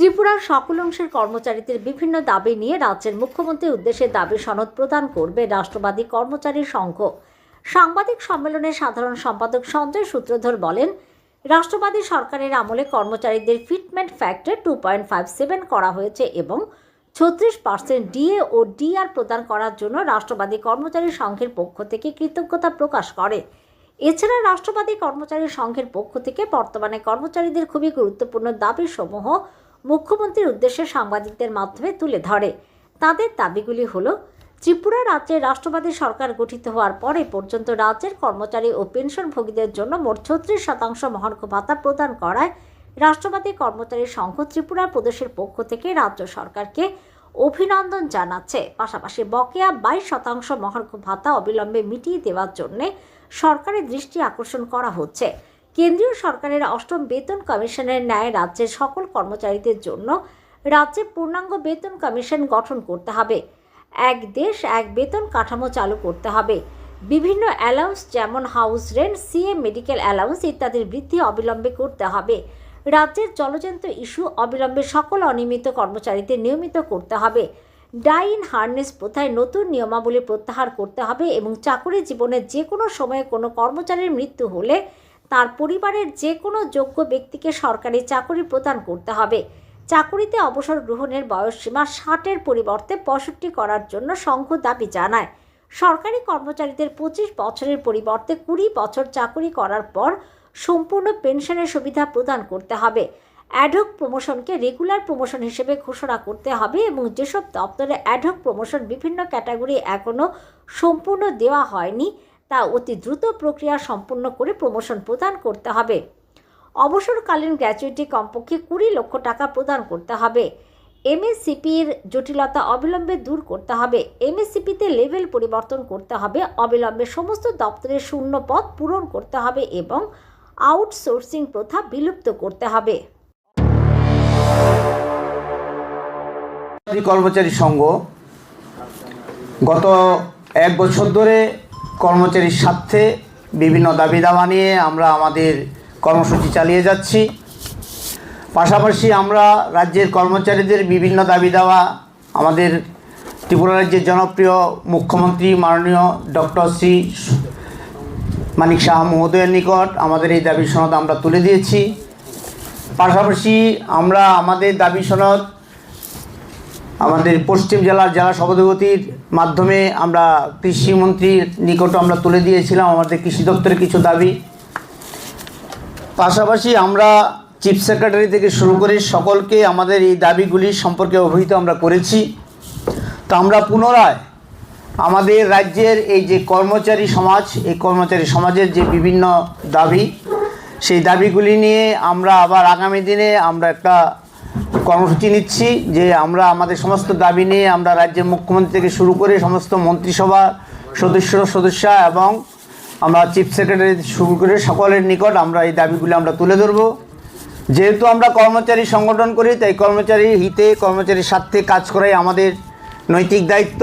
ত্রিপুরার সকল অংশের কর্মচারীদের বিভিন্ন দাবি নিয়ে রাজ্যের মুখ্যমন্ত্রীর উদ্দেশ্যে দাবি সনদ প্রদান করবে রাষ্ট্রবাদী কর্মচারী সংঘ। সাংবাদিক সম্মেলনে সাধারণ সম্পাদক সঞ্জয় সূত্রধর বলেন, রাষ্ট্রবাদী সরকারের আমলে কর্মচারীদের fitment factor two point five seven করা হয়েছে এবং ছত্রিশ পার্সেন্ট ডিএ ও ডিআর প্রদান করার জন্য রাষ্ট্রবাদী কর্মচারী সংঘের পক্ষ থেকে কৃতজ্ঞতা প্রকাশ করে। এছাড়া রাষ্ট্রবাদী কর্মচারী সংঘের পক্ষ থেকে বর্তমানে কর্মচারীদের খুবই গুরুত্বপূর্ণ দাবিসমূহ মুখ্যমন্ত্রীর উদ্দেশ্যে সাংবাদিকদের মাধ্যমে তুলে ধরে। তাদের দাবিগুলি হল, ত্রিপুরা রাজ্যে রাষ্ট্রবাদী সরকার গঠিত হওয়ার পরে পর্যন্ত রাজ্যের কর্মচারী ও পেনশনভোগীদের জন্য মোট ছত্রিশ শতাংশ মহার্ঘ ভাতা প্রদান করায় রাষ্ট্রবাদী কর্মচারী সংঘ ত্রিপুরা প্রদেশের পক্ষ থেকে রাজ্য সরকারকে অভিনন্দন জানাচ্ছে। পাশাপাশি বকেয়া বাইশ শতাংশ মহার্ঘ ভাতা অবিলম্বে মিটিয়ে দেওয়ার জন্যে সরকারের দৃষ্টি আকর্ষণ করা হচ্ছে। কেন্দ্রীয় সরকারের অষ্টম বেতন কমিশনের ন্যায় রাজ্যের সকল কর্মচারীদের জন্য রাজ্যে পূর্ণাঙ্গ বেতন কমিশন গঠন করতে হবে। এক দেশ, এক বেতন কাঠামো চালু করতে হবে। বিভিন্ন অ্যালাউন্স যেমন house rent, CA medical allowance ইত্যাদির বৃদ্ধি অবিলম্বে করতে হবে। রাজ্যের জলজন্ত ইস্যু অবিলম্বে সকল অনিয়মিত কর্মচারীদের নিয়মিত করতে হবে। ডাইন হার্নেস প্রথায় নতুন নিয়মাবলী প্রত্যাহার করতে হবে এবং চাকুরি জীবনের যে কোনো সময়ে কোনো কর্মচারীর মৃত্যু হলে তার পরিবারের যে কোনো যোগ্য ব্যক্তিকে সরকারি চাকরি প্রদান করতে হবে। চাকুরিতে অবসর গ্রহণের বয়সসীমা ষাটের পরিবর্তে পঁয়ষট্টি করার জন্য সংঘ দাবি জানায়। সরকারি কর্মচারীদের পঁচিশ বছরের পরিবর্তে কুড়ি বছর চাকুরি করার পর সম্পূর্ণ পেনশনের সুবিধা প্রদান করতে হবে। অ্যাডহক প্রমোশনকে রেগুলার প্রমোশন হিসেবে ঘোষণা করতে হবে এবং যেসব দপ্তরে অ্যাডহক প্রমোশন বিভিন্ন ক্যাটাগরি এখনও সম্পূর্ণ দেওয়া হয়নি তা অতি দ্রুত প্রক্রিয়া সম্পূর্ণ করে প্রমোশন প্রদান করতে হবে। অবসরকালীন গ্র্যাচুইটি কমপক্ষে কুড়ি লক্ষ টাকা প্রদান করতে হবে। এমএসসিপির জটিলতা অবিলম্বে দূর করতে হবে। এমএসসিপিতে লেভেল পরিবর্তন করতে হবে। অবিলম্বে সমস্ত দপ্তরের শূন্য পদ পূরণ করতে হবে এবং আউটসোর্সিং প্রথা বিলুপ্ত করতে হবে। কর্মচারী সংঘ গত এক বছর ধরে কর্মচারীর স্বার্থে বিভিন্ন দাবি দাওয়া নিয়ে আমরা আমাদের কর্মসূচি চালিয়ে যাচ্ছি। পাশাপাশি আমরা রাজ্যের কর্মচারীদের বিভিন্ন দাবি দাওয়া আমাদের ত্রিপুরা রাজ্যের জনপ্রিয় মুখ্যমন্ত্রী মাননীয় ডক্টর শ্রী মানিক শাহ মহোদয়ের নিকট আমাদের এই দাবি সনদ আমরা তুলে দিয়েছি। পাশাপাশি আমরা আমাদের দাবি সনদ আমাদের পশ্চিম জেলার জেলা সভাধিপতির মাধ্যমে আমরা কৃষিমন্ত্রীর নিকট আমরা তুলে দিয়েছিলাম আমাদের কৃষি দপ্তরের কিছু দাবি। পাশাপাশি আমরা চিফ সেক্রেটারি থেকে শুরু করে সকলকে আমাদের এই দাবিগুলি সম্পর্কে অবহিত আমরা করেছি। তো আমরা পুনরায় আমাদের রাজ্যের এই যে কর্মচারী সমাজ, এই কর্মচারী সমাজের যে বিভিন্ন দাবি, সেই দাবিগুলি নিয়ে আমরা আবার আগামী দিনে আমরা একটা কর্মসূচি নিচ্ছি যে আমরা আমাদের সমস্ত দাবি নিয়ে আমরা রাজ্যের মুখ্যমন্ত্রী থেকে শুরু করে সমস্ত মন্ত্রিসভা সদস্য সদস্য এবং আমরা চিফ সেক্রেটারি শুরু করে সকলের নিকট আমরা এই দাবিগুলি আমরা তুলে ধরব। যেহেতু আমরা কর্মচারী সংগঠন করি, তাই কর্মচারীর হিতে, কর্মচারীর স্বার্থে কাজ করাই আমাদের নৈতিক দায়িত্ব।